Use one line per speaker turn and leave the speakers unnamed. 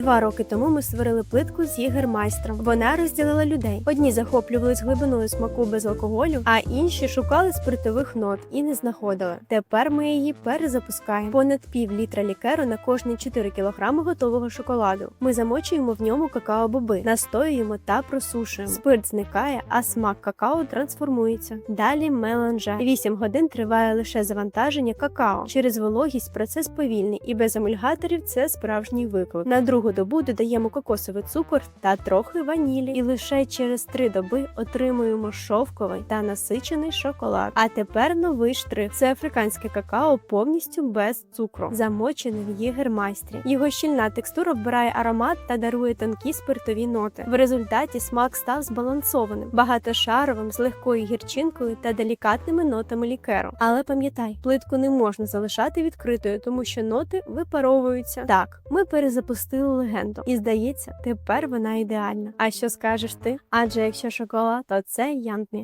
Два роки тому ми створили плитку з єгермайстром. Вона розділила людей. Одні захоплювались глибиною смаку без алкоголю, а інші шукали спиртових нот і не знаходили. Тепер ми її перезапускаємо. Понад пів літра лікеру на кожні 4 кілограми готового шоколаду. Ми замочуємо в ньому какао-боби, настоюємо та просушуємо. Спирт зникає, а смак какао трансформується. Далі меланже. 8 годин триває лише завантаження какао. Через вологість процес повільний і без емульгаторів це справжній виклик. На другу добу додаємо кокосовий цукор та трохи ванілі, і лише через три доби отримуємо шовковий та насичений шоколад. А тепер новий штрих: це африканське какао повністю без цукру, замочене в єгермайстрі. Його щільна текстура вбирає аромат та дарує тонкі спиртові ноти. В результаті смак став збалансованим, багатошаровим, з легкою гірчинкою та делікатними нотами лікеру. Але пам'ятай, плитку не можна залишати відкритою, тому що ноти випаровуються. Так, ми перезапустили легенду, і здається, тепер вона ідеальна. А що скажеш ти? Адже якщо шоколад, то це Янтмі.